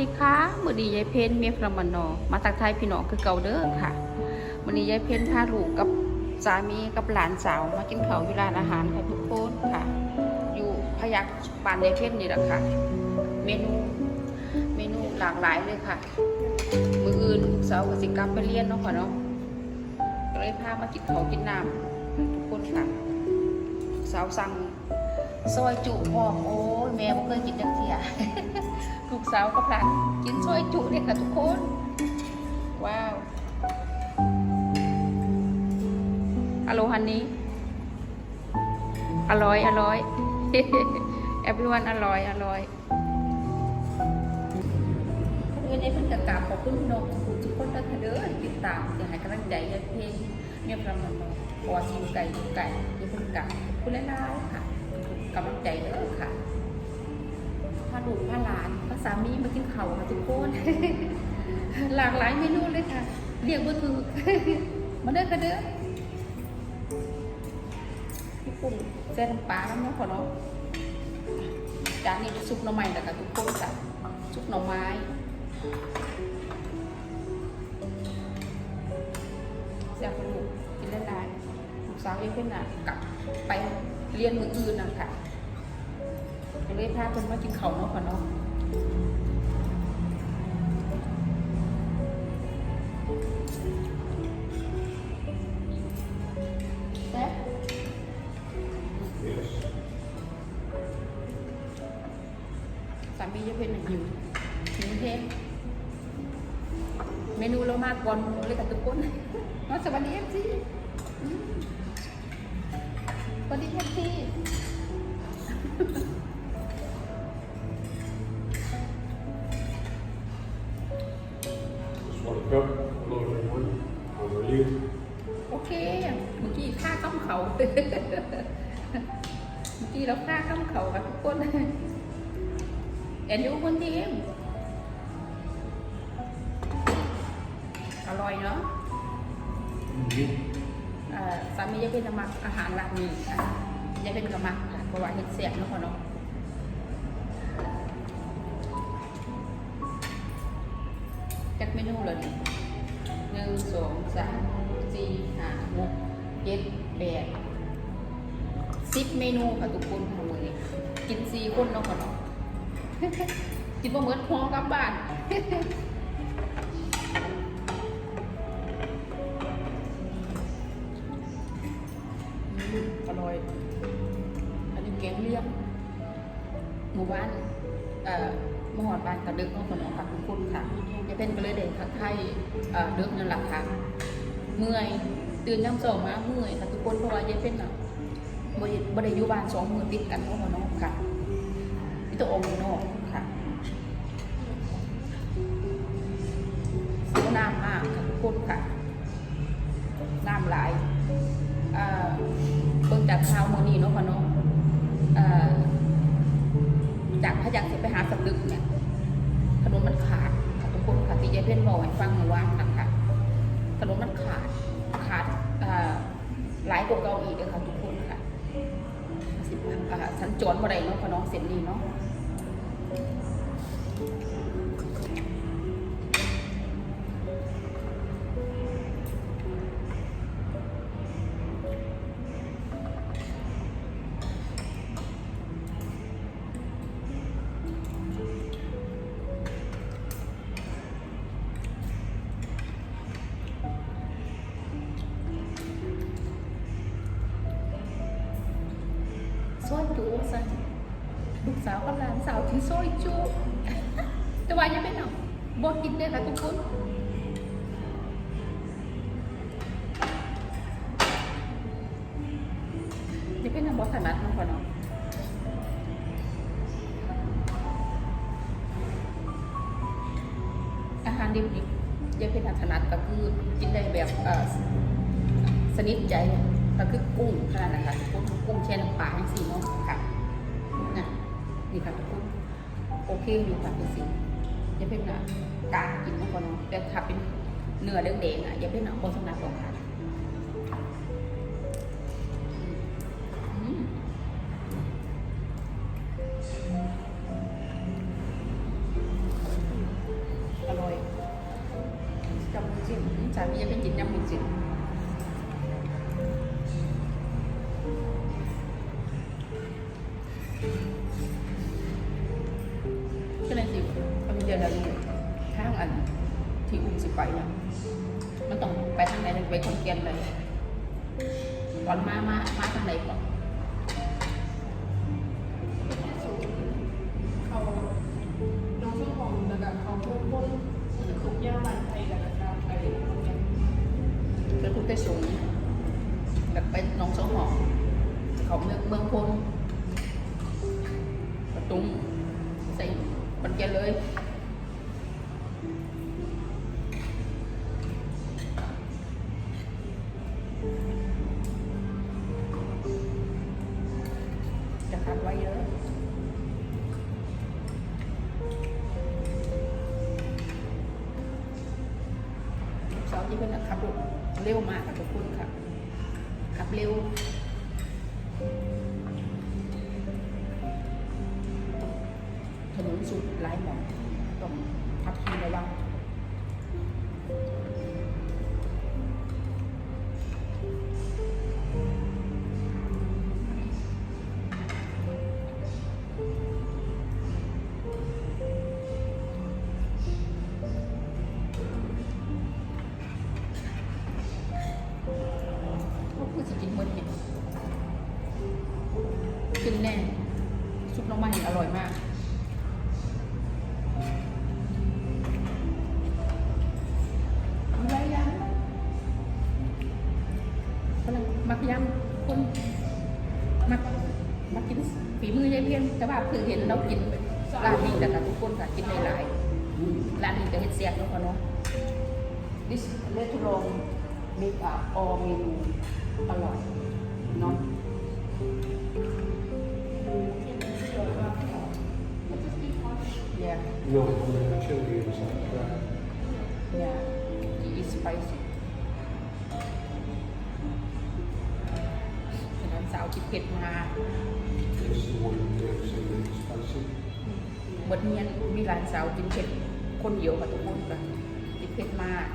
ดีค่ะมือดียายเพนเมียพรหมนอมาตักไทยพี่น้องคือเก่าเด้อค่ะมือนี้ยายเพนพาลูกกับสามีกับหลานสาวมากินข้าวอยู่ร้านอาหารค่ะทุกคนค่ะ อยู่พยักบานยายเพนนี่แหละค่ะ เมนูเมนูหลากหลายเลยค่ะ มืออื่นลูกสาวกับสิกลับไปเรียนเนาะค่ะเนาะก็เลยพามากินข้าวกินน้ำทุกคนค่ะสาวสั่งซอยจุพร้อมโอ้ แม่บ่เคยกินจังเทียลูกสาวกับหลานกินซอยจุเนี่ยค่ะทุกคน ว้าวอโลฮันนี้ อร่อย อร่อย everyone อร่อย อร่อยเพื่อนในเพื่อนกกราบขอบคุณพี่น้องทุกคนทุกคนเด้อติดตามอยาให้กำลังใจเรื่องเพลงเมียประมันเพราะว่าชิวไก่ไก่ที่เพิ่นกราบคุณหลายค่ะกำลังใจเด้อค่ะาลูกพาหลานพาสามีมากินเข้าวค่ะทุกคนหลากหลายเมนูเลยค่ะ เรียกว่าถูกมาเด้อค่ะเด้อพี่กุ้งเส้นน้ำปลาน้ำน้ำขอเนาะจานนี้เป็นซุปหน่อไม้นะคะทุกคนจ้ะซุปหน่อไม้แซ่บลูกกินได้หลายลูกสาวเองเพื่อนน่ะกลับไปเรียนมืออื่นน่ะค่ะ ก็เลยพาเพิ่นมากินข้าวเนาะค่ะเนาะ Just want to cook. Hello, everyone. How are you? โอเคเมื่อกี้ค่าข้ามเขาเมื่อกี้เราค่าข้ามเขากับทุกคนแอนดูคนทีมอร่อยเนาะ Mm-hmm. เอ่อสามีจะเป็นกระมักอาหารหลักนี้อะจะเป็นกระมักค่ะเพราะว่าเห็ดเสียบเนาะพ่อเนาะ จักเมนูเลยนี่หนึ่งสองสามสี่ห้าหกเจ็ดแปดสิบเมนูค่ะทุกคนทั้งหมดนี้กินสี่คนเนาะพ่อเนาะกินบ่เหมือนพอกลับบ้านอร่อย อันนี้แกงเลียงหมู่บ้าน เอ่อมหอดบ้านกระดึกน้องขนมค่ะทุกคนค่ะ เป็นกระเลยเด็กคักไทยเอ่อกนั่นแหละค่ะ เมื่อยตื่นย่ำสองมาเมื่อยค่ะทุกคนเพราะว่าเยายเป็นอะบริบริยุบานสองมือติดกันน้องขนมค่ะพี่ตัวองค์นอก ให้ฟังเมื่อวานนะคะถนนมันขาดขาด ซอยจุแต่ว่ายังไม่เอาบ่กินเด้ค่ะทุกคนนี่เป็นน้ำบอสถนัดเนาะพ่อเนาะอาหารดิบๆยังเป็นอาหารถนัดก็คือกินได้แบบเออสนิทใจก็คือกุ้งขนาดนั้นค่ะกุ้งแช่น้ำปลาอย่งสี่เนาะค่ะนี่ค่ะ โอเคอยู่ค่ะเป็นสียังเพิ่งนะกลารกินเนาะพ่อเนาะแต่ถ้าเป็นเนื้อแดงๆอะอย่าเพิ่งนะบอสถนัดของค่ะ เนี่ยมันต้องไปทางไหนถึงไปคนเกียนเลยก่อนมา มา มาทางไหนก่อน เร็ คือเห็นเรากินร้านนี้แต่กับทุกคนค่ะกินหลายๆร้านนี้ก็เฮ็ดเสียบแล้วก็เนาะ this restaurant make up all เมนูอร่อยเนาะ yeah No, the chili is like that. yeah it is spicy ฉะนั้นสาวกินเผ็ดมา This is the one เบิดเนียนมีหลานสาวกินเผ็ดคนเดียวกับทุกคนกันกินเผ็ดมาก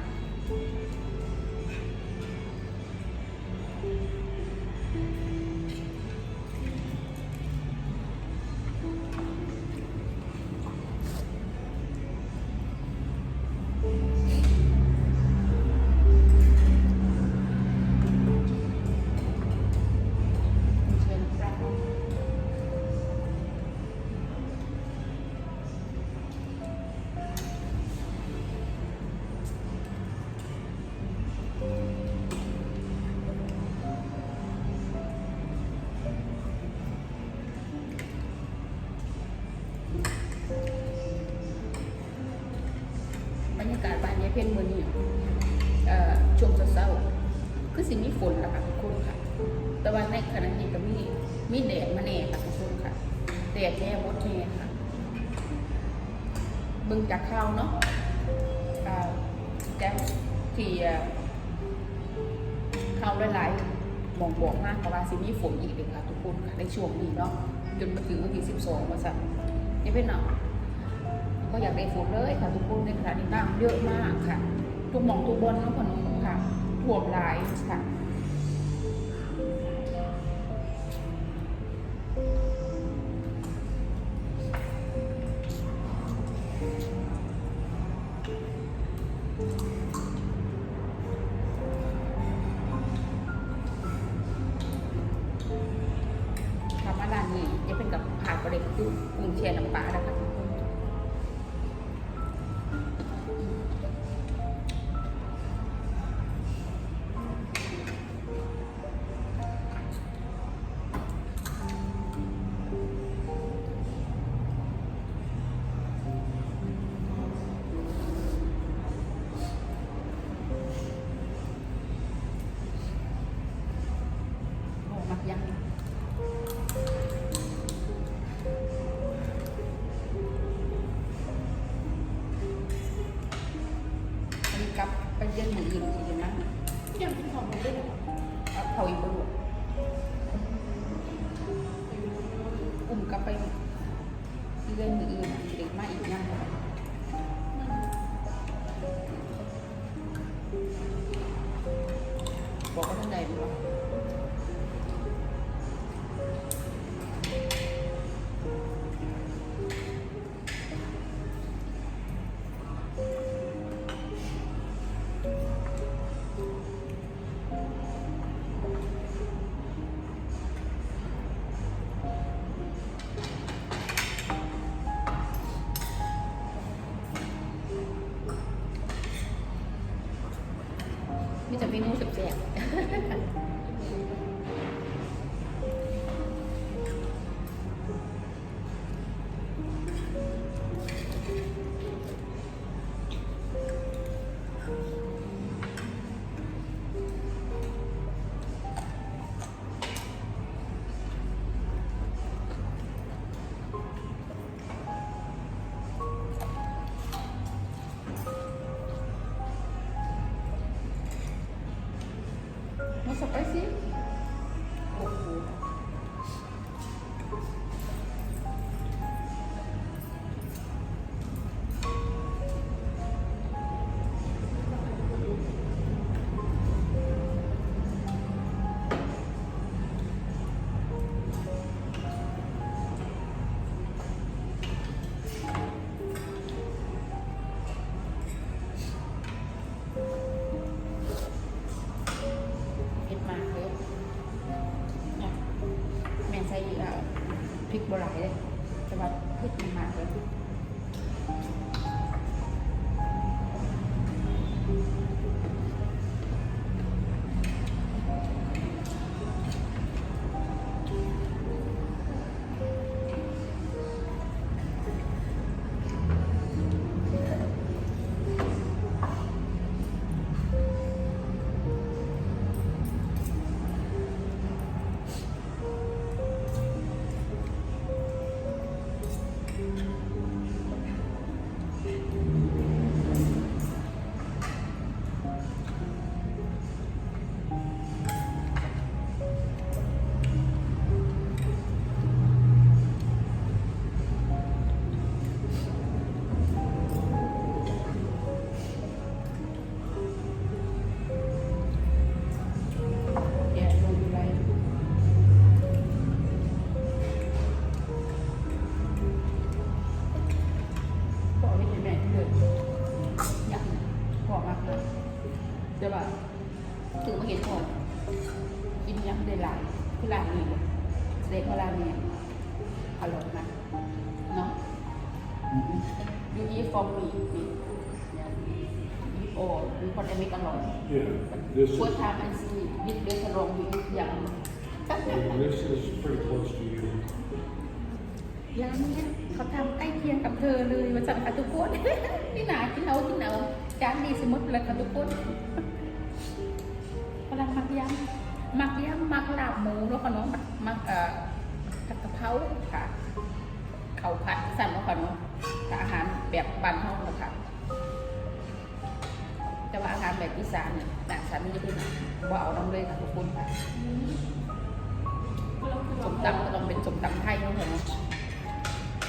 สิมีฝนล้วค่ะทุกคนค่ะ แต่ว่าในขณะนี้ก็มีมีแดดมาแน่ค่ะทุกคนค่ะ แดดแน่บดแน่ค่ะเบึงจากข้าวเนาะอ่าแก้วที่เข้าวหลายๆมองบอกมากเพราะว่าสิมีฝนอีกเลยค่ะทุกคนค่ะในช่วงนี้เนาะจนมาถึงวันที่สิบสองมาสั่นนี่เป็นเนาะก็อยากได้ฝนเลยค่ะทุกคนในขณะนี้น้ำเยอะมากค่ะ ทุกมองทุกบนน้องพนมค่ะท่ วมหลายค่ะ 过来 แต่ว่าถึงมาเห็นพ่อกินยังได้หลายคือหลายนี่เลยเด็กเวลาเนี่ยอร่อยมากเนาะ you eat for me eat all มีคนไอเมกอร่อย Yeah, this is, ช่วยทำอันซีวิดเดสลงวิดอย่าง this is pretty close to you. ร้านเนี้ยเขาทำใกล้เคียงกับเธอเลยมาสั่งค่ะทุกคนนี่หนากินเอากินเอาจานดีสมมติเลยค่ะทุกคนกำลังมักยำมักยำมักลาบหมูแล้วก็น้องมักมักเอ่อผัดกะเพราค่ะเขาวผัดสั่นแล้วค่ะเนาะแต่อาหารแบบบ้านห้องนะคะแต่ว่าอาหารแบบอีสานเนี่ยต่างชาตินี่จะเป็นว่าเอาน้ำเลยค่ะทุกคนค่ะก็ต้องซื้อสมามโฮตำก็ต้องเป็นสมตำไทยเนาะค่ะเนาะ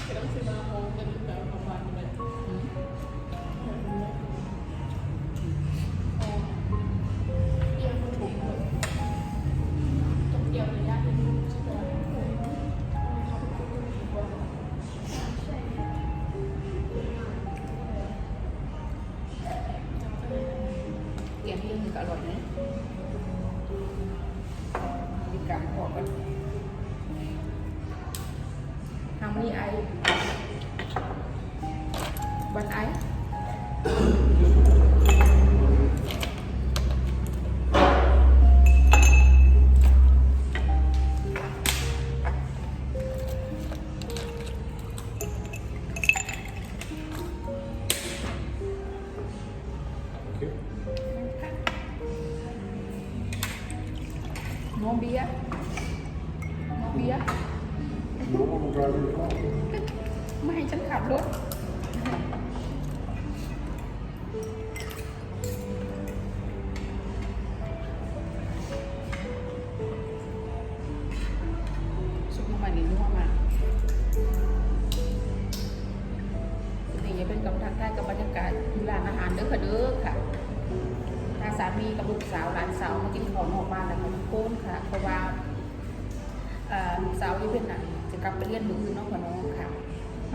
ก็ต้องซื้อมาโโนเบีย No one driving the car. ไม่ให้ฉันขับรถ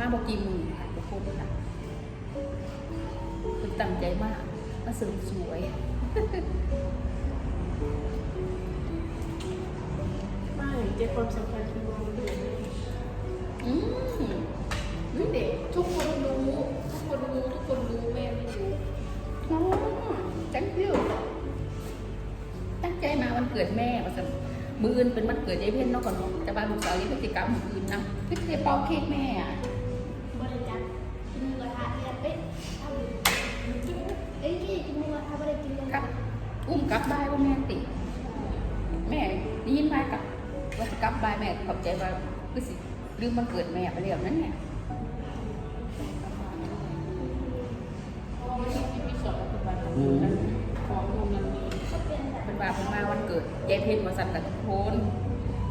มาบอกกี่มือค่ะทุกคนค่ะคือตั้งใจมากมาเสริมสวยไม่เจ็บความสำคัญคือมองดูอืมนี่เด็กทุกคนรู้ทุกคนรู้ทุกคนรู้แม่ไม่รู้อ๋อจังคิวตั้งใจมาวันเกิดแม่ว่าจะมืออื่นเป็นวันเกิดยายเพ่นเนาะก่อนเนาะแต่ว่าลูกสาวยังพฤติกรรมมืออื่นนะคือจะเป่าเค้กแม่อะ บบ้านแม่ขอบใจว่าคือสิลืมวันเกิดแม่ไปแล้วนั่นไงเพราะว่าไม่ใช่ที่พี่สอนปัจจุบันนั้นของโรงนั้นนี้ก็เป็นแบบเป็นว่าเป็นมาวันเกิดยายเพ่นมาสั่นกับทุกคน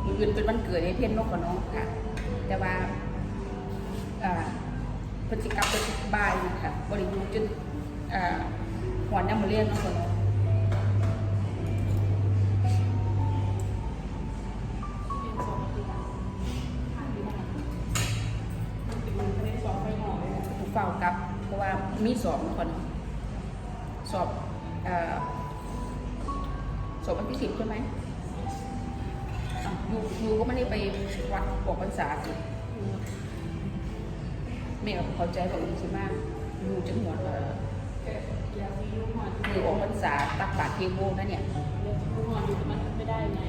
มืออื่นเป็นวันเกิดยายเพ่นเนกกับน้องค่ะ แต่ว่าอ่าพฤติกรรมเป็นบ่ายนะคะบริยูจนอ่าหัวน้ำมาเรียนเนาะคนเนาะ สมบวันที่สิบใช่ไหมยูยูก็ไม่ได้ไปวัดบอกพรรษาสิแม่ก็เข้าใจบอกอุ้มสิมากยูจังหวัดอยู่อนคือออกพรรษาตักบาตรเทโวนั่นเนี่ยเรียนลูกหอยู่มันไม่ได้ไง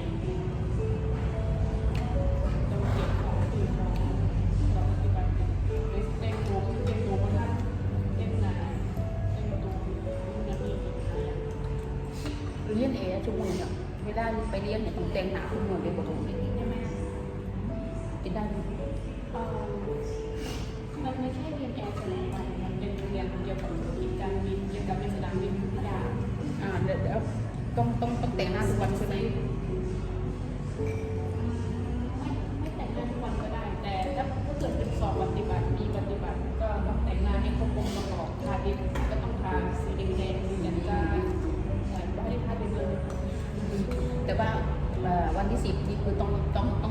เรียนเนี่ยต้องแต่งหนาคุณหมูเลยบ่ถูกใช่ไหมกินได้ไหมมันไม่ใช่เรียนแอร์แต่ละวันมันเป็นเรียนเกี่ยวกับบินการบินเกี่ยวกับเป็นสนามบินทุกอย่างอ่าเดี๋ยวต้องต้องต้องแต่งหน้าทุกวันใช่ไหม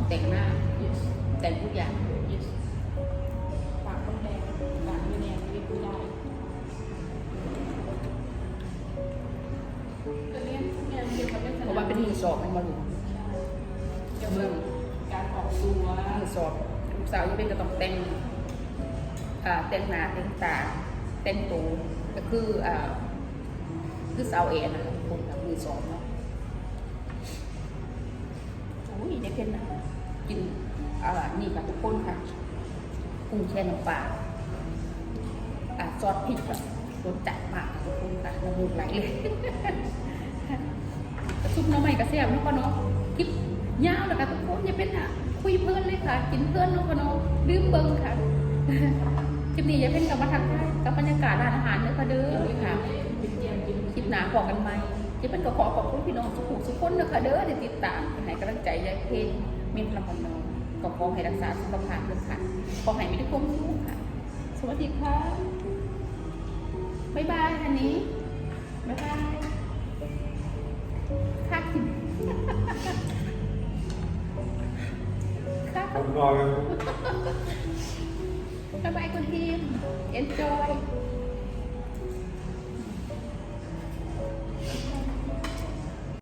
แต่งหน้า yes แต่งทุกอย่าง yes ปากต้องแดงปากไม่แดงไม่พูดได้ก็เรียนเรียนเกี่ยวกับเรื่องสเพนามราะว่าเป็นมือสอบมันมาหลุดเกี่ยวกับการออกตัวมือสอบลูกสาวยังเป็นก็ต้องแต่งอ่าแต่งหน้าแต่งตาแต่งตัวก็คืออ่าคือสาวเอ็นะคะทุกคนค่ะมือสอบเนาะโอ้ยได้เพ็นนะ กินอ่านี่ค่ะทุกคนค่ะกุ้งแช่น้ำปลาอ่าซอสพริกแบบรสจัดมากทุกคนค่ะน้ำมูกไหลเลยซุปน้ำใหม่กระเสียบนาะพ่อเนาะคลิปยาวแล้วค่ะทุกคนอย่าเป็นอะคุยเพลินเลยค่ะ กินเพลินนาะพ่อเนาะดื่มเบิ้งค่ะคลิปนี้อย่าเป็นกับมาทักทายกับบรรยากาศร้านอาหารเด้อค่ะเด้อค่ะกินคลิปหนาขอกันไหมจะเป็นก็ขอขอบคุณพี่น้องทุกผู้ทุกคนนะคะเด้อที่ติดตามให้กำลังใจยายเพลง มีพลังพนองก็ขอให้รักษาสุขภาพด้วยค่ะขอให้มีทุกความสุขค่ะ สวัสดีค่ะบ๊ายบายอันนี้บ๊ายบายค่ะค่ะ Kom morgen. บ๊ายบายคุณทีม enjoy